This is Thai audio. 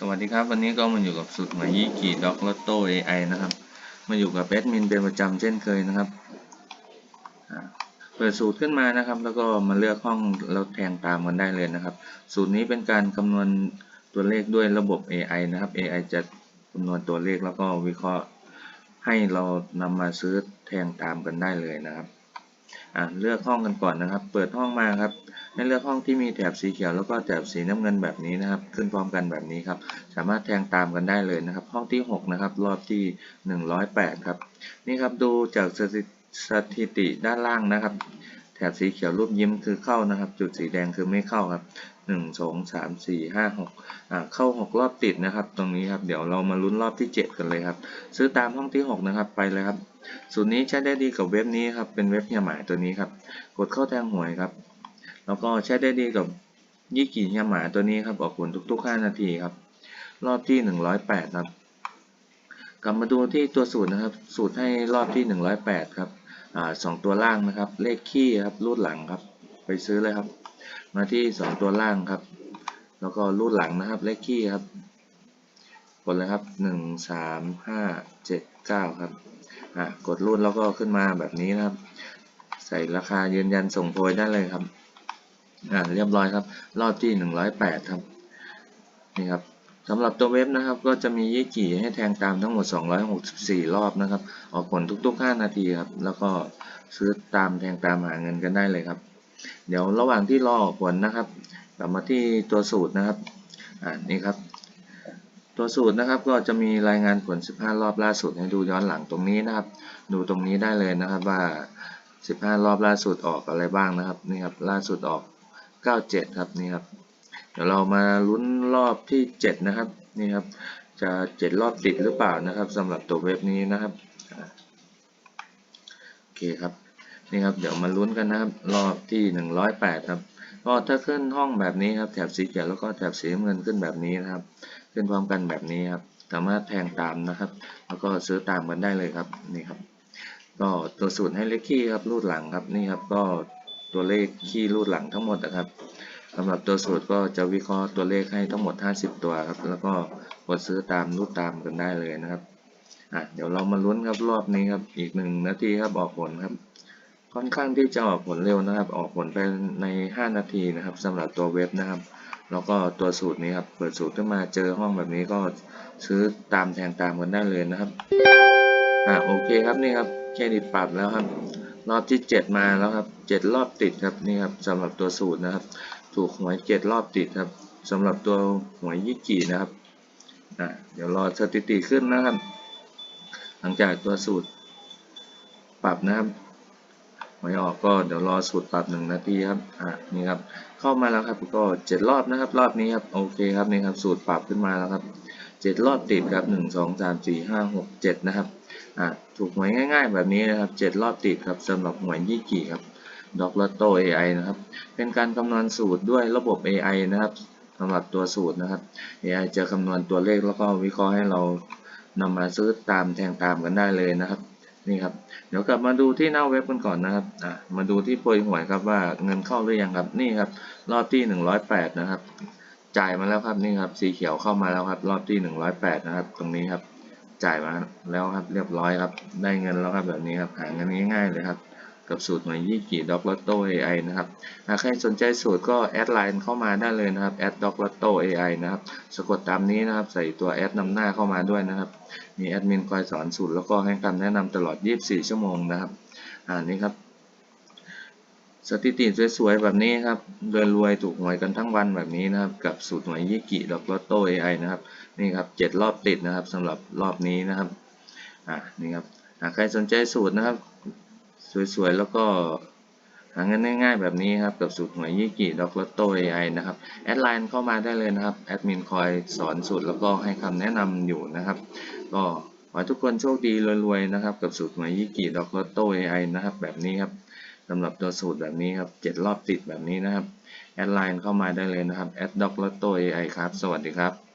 สวัสดีครับ วันนี้ก็มาอยู่กับสูตรหมายยี่กีด็อกลอตโต้ AI นะครับ มาอยู่กับแอดมินเป็นประจำเช่นเคยนะครับเปิดสูตรขึ้นมานะครับ แล้วก็มาเลือกห้องแล้วแทงตามกันได้เลยนะครับ สูตรนี้เป็นการคำนวณตัวเลขด้วยระบบ AI นะครับ AI จะคำนวณตัวเลขแล้วก็วิเคราะห์ให้เรานำมาซื้อแทงตามกันได้เลยนะครับ อ่าเลือกห้องกันก่อนนะครับ เปิดห้องมาครับให้เลือกห้องที่มีแถบสีเขียวแล้วก็แถบสีน้ำเงินแบบนี้นะครับ ขึ้นพร้อมกันแบบนี้ครับ สามารถแทงตามกันได้เลยนะครับ ห้องที่ 6 นะครับ รอบที่ 108 ครับ นี่ครับดูจากสถิสถิติด้านล่างนะครับ แถบสีเขียวรูปยิ้มคือเข้านะครับ จุดสีแดงคือไม่เข้าครับ 1 2 3 4 5 6อ่าเข้า6รอบติดนะครับ ตรงนี้ครับเดี๋ยวเรามาลุ้นรอบที่7กันเลยครับ ซื้อตามห้องที่6นะครับไปเลยครับสูตรนี้ใช้ได้ดีกับเว็บนี้ครับเป็นเว็บเฮียหมายตัวนี้ครับกดเข้าแทงหวยครับ แล้วก็ใช้ได้ดีกับยี่กี่เฮียหมาตัวนี้ครับออกผลทุกๆ5นาทีครับ รอบที่108ครับกลับมาดูที่ตัวสูตรนะครับ สูตรให้รอบที่ 108 ครับ อ่าสองตัวล่างนะครับ เลขขี้ครับรูดหลังครับ ไปซื้อเลยครับ มาที่ 2 ตัวล่างครับ แล้วก็รูดหลังนะครับเลขขี้ครับกดเลยครับ 1 3 5 7 9 ครับอ่ากดรูดแล้วก็ขึ้นมาแบบนี้นะครับ ใส่ราคายืนยันส่งโพยได้เลยครับอ่าเรียบร้อยครับ รอบที่ 108 ครับนี่ครับสำหรับตัวเว็บนะครับก็จะมียี่กี่ให้แทงตามทั้งหมด 264 รอบนะครับ ออกผลทุกๆ 5 นาทีครับ แล้วก็ซื้อตามแทงตามหาเงินกันได้เลยครับ เดี๋ยวระหว่างที่รอผลนะครับกลับมาที่ตัวสูตรนะครับอ่านี่ครับ ตัวสูตรนะครับก็จะมีรายงานผล 15 รอบล่าสุดให้ดูย้อนหลังตรงนี้นะครับ ดูตรงนี้ได้เลยนะครับว่า 15 รอบล่าสุดออกอะไรบ้างนะครับนี่ครับล่าสุดออก 97 ครับนี่ครับเดี๋ยวเรามาลุ้นรอบที่ 7 นะครับนี่ครับจะ7รอบติดหรือเปล่านะครับสำหรับตัวเว็บนี้นะครับโอเคครับ นี่ครับเดี๋ยวมาลุ้นกันนะครับ รอบที่ 108 ครับก็ถ้าขึ้นห้องแบบนี้ครับแถบสีเขียวแล้วก็แถบสีน้ำเงินขึ้นแบบนี้นะครับ ขึ้นพร้อมกันแบบนี้ครับสามารถแทงตามนะครับ แล้วก็ซื้อตามกันได้เลยครับนี่ครับ ก็ตัวสูตรให้เลขขี้ครับรูดหลังครับนี่ครับก็ตัวเลขขี้รูดหลังทั้งหมดนะครับสำหรับตัวสูตรก็จะวิเคราะห์ตัวเลขให้ทั้งหมด 50 ตัวครับ แล้วก็กดซื้อตามรูดตามกันได้เลยนะครับอะเดี๋ยวเรามาลุ้นครับรอบนี้ครับอีกหนึ่งนาทีครับออกผลครับ ค่อนข้างที่จะออกผลเร็วนะครับ ออกผลไปใน 5 นาทีนะครับสำหรับตัวเว็บนะครับ แล้วก็ตัวสูตรนี้ครับ เปิดสูตรขึ้นมาเจอห้องแบบนี้ก็ซื้อตามแทงตามกันได้เลยนะครับ อ่าโอเคครับนี่ครับเครดิตปรับแล้วครับ รอบที่ 7 มาแล้วครับ 7 รอบติดครับนี่ครับสำหรับตัวสูตรนะครับ ถูกหวย 7 รอบติดครับสำหรับตัวหวยยี่กี่นะครับอ่าเดี๋ยวรอสถิติขึ้นนะครับ หลังจากตัวสูตรปรับนะครับ หวยออกก็เดี๋ยวรอสูตรปรับหนึ่งนาทีครับ อ่านี่ครับ เข้ามาแล้วครับก็เจ็ดรอบนะครับ รอบนี้ครับ โอเคครับนี่ครับสูตรปรับขึ้นมาแล้วครับเจ็ดรอบติดครับหนึ่งสองสามสี่ห้าหกเจ็ดนะครับ อ่าถูกหวยง่าย ๆ แบบนี้นะครับเจ็ดรอบติดครับสำหรับหวยยี่กี่ครับดอกลอตโต้ AI นะครับ เป็นการคำนวณสูตรด้วยระบบ AI นะครับสำหรับตัวสูตรนะครับ AI จะคำนวณตัวเลขแล้วก็วิเคราะห์ให้เรานำมาซื้อตามแทงตามกันได้เลยนะครับ นี่ครับ เดี๋ยวกลับมาดูที่หน้าเว็บกันก่อนนะครับอะมาดูที่โพยหวยครับว่าเงินเข้าหรือยังครับ นี่ครับ รอบที่ 108 นะครับ จ่ายมาแล้วครับ นี่ครับ สีเขียวเข้ามาแล้วครับ รอบที่ 108 นะครับ ตรงนี้ครับ จ่ายมาแล้วครับ เรียบร้อยครับ ได้เงินแล้วครับแบบนี้ครับ หาเงินง่ายๆเลยครับ กับสูตรหน่วยยี่กี่ด็อกลอตโต้ AI นะครับหากใครสนใจสูตรก็แอดไลน์เข้ามาได้เลยนะครับแอดด็อกลอตโต้ AI นะครับสะกดตามนี้นะครับใส่ตัวแอดนำหน้าเข้ามาด้วยนะครับ มีแอดมินคอยสอนสูตรแล้วก็ให้คำแนะนำตลอด 24 ชั่วโมงนะครับอ่านี่ครับสถิติสวยๆแบบนี้ครับรวยๆถูกหวยกันทั้งวันแบบนี้นะครับ กับสูตรหวยยี่กิดอกลอตโต้ AI นะครับนี่ครับเจ็ดรอบติดนะครับสำหรับรอบนี้นะครับอ่านี่ครับหากใครสนใจสูตรนะครับ สวยๆ แล้วก็หาเงินง่ายๆแบบนี้ครับกับสูตรหวยยี่กิดอกลอตโต้ AI นะครับแอดไลน์เข้ามาได้เลยนะครับแอดมินคอยสอนสูตรแล้วก็ให้คำแนะนำอยู่นะครับ ก็ขอให้ทุกคนโชคดีรวยๆนะครับกับสูตรหวยยี่กิดอกลอตโต้ AI นะครับแบบนี้ครับสำหรับตัวสูตรแบบนี้ครับเจ็ดรอบติดแบบนี้นะครับแอดไลน์เข้ามาได้เลยนะครับแอดด็อกลอตโต้ AI ครับ สวัสดีครับ